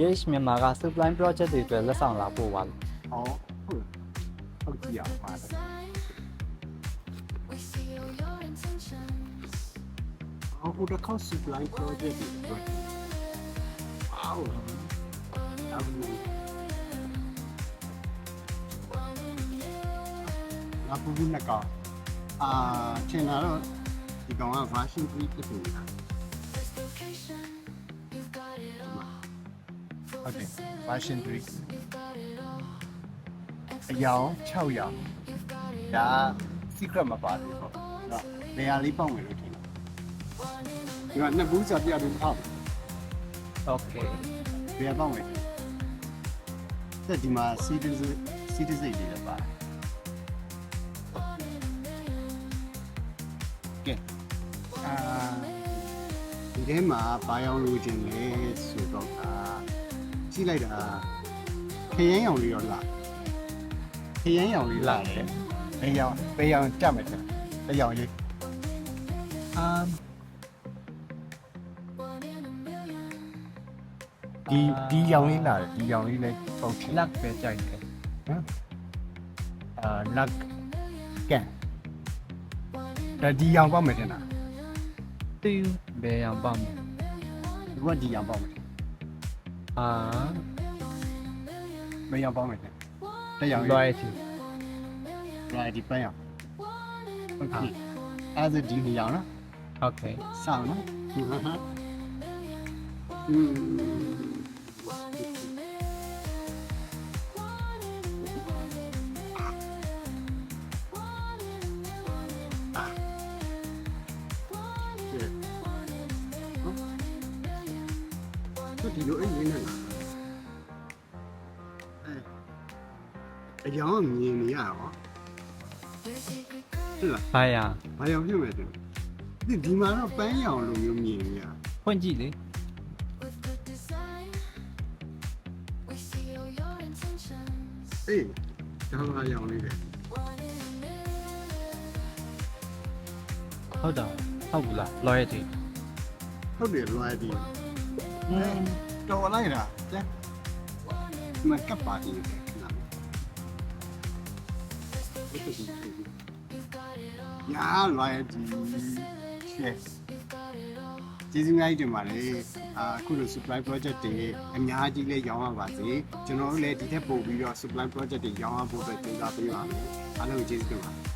yes မြန်မာက supply project တွေအတွက်လက်ဆောင်လာပို့ပါလို့ဟောဟုတ်ဟုတ်ကြည့်အောင်ပါတယ်ဟောဟိုတစ်ခေါက် supply project တွေတွေ့ဝေါအဘူအဘူဘူးနကောအာချင်လာတော့ ဒီကောင်က version 3ဖြစ်နေတာဟုတ်တယ် version 3အယောင်6ရောင်ဒါ secret မပါသေးဘူးเนาะနေရာလေးပေါက်မယ်လို့ထင်တယ်ဒီကနှစ်ဘူးစာပြပြီးဟောက် okay ဘယ်ပေါက်မယ်တက်ဒီမှာ citizen citizen တွေလည်းပါတယ် ကဲအာဒီထဲမှာဘာရောင်လိုချင်လဲဆိုတော့အာကြည့်လိုက်တာခရမ်းရောင်လေးတော့လာခရမ်းရောင်လေးလာတယ်ဘယ်ရောင်ဘယ်ရောင်ကြက်မယ်တဲ့ဘယ်ရောင်လေးအာဒီဒီရောင်လေးလာတယ်ဒီရောင်လေးလည်းပုတ်ချင် luck ပဲကြိုက်တယ်အာလက်ကန် ဒါဒီအောင်ပေါက်မယ်ထင်တာတူဘယ်အောင်ပေါက်မလဲဒီကဒီအောင်ပေါက်မယ်အာဘယ်အောင်ပေါက်မယ်ထင်တက်ရောင်လွှဲစီ right ဒီပန်းရောင် okay အဲ့ဒါဒီနေရောင်နော် okay စောင့်နော်อืม တို့ဒီလိုအိမ်နေနေလားအဲအရောင်ကမြင်နေရတော့ဟုတ်လားဘာရဘာရောင်ဖြစ်မဲ့တဲ့ဒီဒီမှာတော့ပန်းရောင်လိုမျိုးမြင်နေရဖွင့်ကြည့်လေအေးဒါမှရောင်လေးပဲဟုတ်တော့ဟုတ်ဘူးလား loyalty ဟုတ်တယ်လွားဒီอืม တော်လိုက်တာကျန်မကပ်ပါသေးတယ်ခဏဟုတ်တယ်ညာလွားဒီရှက်ကျေးဇူးများကြီးတင်ပါတယ်အာအခုလို supply project တွေအများကြီးလေးရောင်းရပါစေကျွန်တော်တို့လည်းဒီထက်ပိုပြီးတော့ supply project တွေရောင်းရဖို့အတွက်ကြိုးစားပေးပါမယ်အားလုံးကိုကျေးဇူးတင်ပါတယ်